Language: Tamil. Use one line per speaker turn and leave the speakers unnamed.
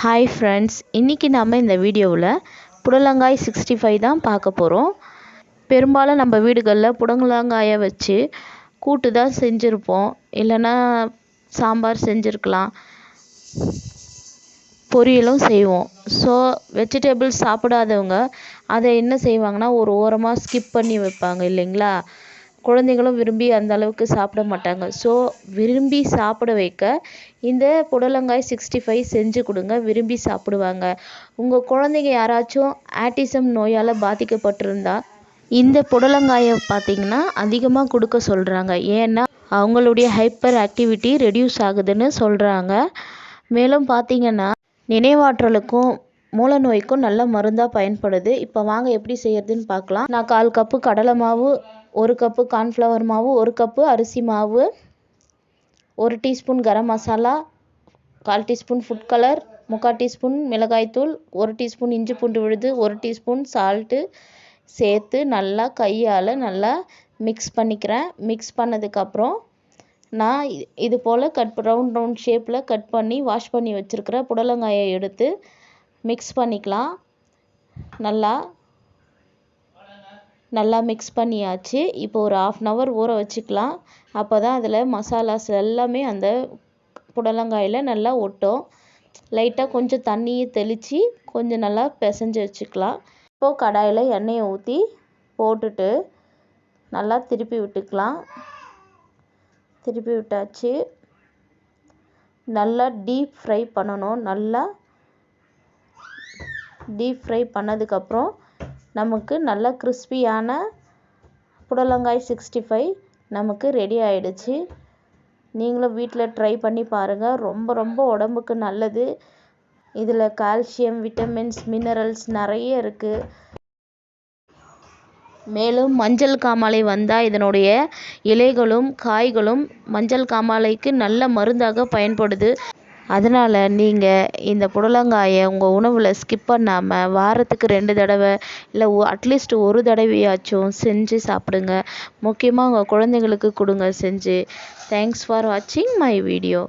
ஹாய் ஃப்ரெண்ட்ஸ் இன்றைக்கி நம்ம இந்த வீடியோவில் புடலங்காய் சிக்ஸ்டி ஃபைவ் தான் பார்க்க போகிறோம் பெரும்பாலும் நம்ம வீடுகளில் புடலங்காயை வச்சு கூட்டு தான் செஞ்சுருப்போம். இல்லைன்னா சாம்பார் செஞ்சுருக்கலாம். பொரியலும் செய்வோம். ஸோ வெஜிடபிள்ஸ் சாப்பிடாதவங்க அதை என்ன செய்வாங்கன்னா ஒரு ஓரமாக ஸ்கிப் பண்ணி வைப்பாங்க இல்லைங்களா? குழந்தைகளும் விரும்பி அந்த அளவுக்கு சாப்பிட மாட்டாங்க. ஸோ விரும்பி சாப்பிட வைக்க இந்த புடலங்காய் சிக்ஸ்டி ஃபைவ் செஞ்சு கொடுங்க. விரும்பி சாப்பிடுவாங்க. உங்கள் குழந்தைங்க யாராச்சும் ஆட்டிசம் நோயால் பாதிக்கப்பட்டிருந்தா இந்த புடலங்காயை பார்த்தீங்கன்னா அதிகமாக கொடுக்க சொல்கிறாங்க ஏன்னா அவங்களுடைய ஹைப்பர் ஆக்டிவிட்டி ரெடியூஸ் ஆகுதுன்னு சொல்கிறாங்க மேலும் பார்த்தீங்கன்னா நினைவாற்றலுக்கும் மூல நோய்க்கும் நல்ல மருந்தாக பயன்படுது. இப்போ வாங்க எப்படி செய்யறதுன்னு பார்க்கலாம் நான் கால் கப்பு கடலை மாவு ஒரு கப்பு கார்ன்ஃப்ளவர் மாவு ஒரு கப்பு அரிசி மாவு ஒரு டீஸ்பூன் கரம் மசாலா கால் டீஸ்பூன் ஃபுட் கலர் முக்கால் டீஸ்பூன் மிளகாய்த்தூள் ஒரு டீஸ்பூன் இஞ்சி பூண்டு விழுது ஒரு டீஸ்பூன் சால்ட்டு சேர்த்து நல்லா கையால் நல்லா மிக்ஸ் பண்ணிக்கிறேன். மிக்ஸ் பண்ணதுக்கப்புறம் நான் இது போல் கட் ரவுண்ட் ரவுண்ட் ஷேப்பில் கட் பண்ணி வாஷ் பண்ணி வச்சுருக்கிற புடலங்காயை எடுத்து மிக்ஸ் பண்ணிக்கலாம். நல்லா நல்லா மிக்ஸ் பண்ணியாச்சு. இப்போ ஒரு ஆஃப் அன் ஹவர் ஊற வச்சுக்கலாம். அப்போ தான் அதில் மசாலாஸ் எல்லாமே அந்த புடலங்காயில் நல்லா ஒட்டும். லைட்டாக கொஞ்சம் தண்ணியை தெளித்து கொஞ்சம் நல்லா பிசைஞ்சு வச்சுக்கலாம். இப்போது கடாயில் எண்ணெயை ஊற்றி போட்டுட்டு நல்லா திருப்பி விட்டுக்கலாம். திருப்பி விட்டாச்சு. நல்லா டீப் ஃப்ரை பண்ணணும். நல்லா டீப் ஃப்ரை பண்ணதுக்கப்புறம் நமக்கு நல்ல கிறிஸ்பியான புடலங்காய் சிக்ஸ்டி ஃபைவ் நமக்கு ரெடி ஆகிடுச்சு நீங்களும் வீட்டில் ட்ரை பண்ணி பாருங்கள் ரொம்ப ரொம்ப உடம்புக்கு நல்லது. இதில் கால்சியம் விட்டமின்ஸ் மினரல்ஸ் நிறைய இருக்குது மேலும் மஞ்சள் காமாலை வந்தால் இதனுடைய இலைகளும் காய்களும் மஞ்சள் காமாலைக்கு நல்ல மருந்தாக பயன்படுது. அதனால் நீங்கள் இந்த புடலங்காயை உங்கள் உணவில் ஸ்கிப் பண்ணாமல் வாரத்துக்கு ரெண்டு தடவை இல்லை அட்லீஸ்ட் ஒரு தடவையாச்சும் செஞ்சு சாப்பிடுங்க. முக்கியமாக உங்கள் குழந்தைங்களுக்கு கொடுங்க செஞ்சு. தேங்க்ஸ் ஃபார் வாட்சிங் மை வீடியோ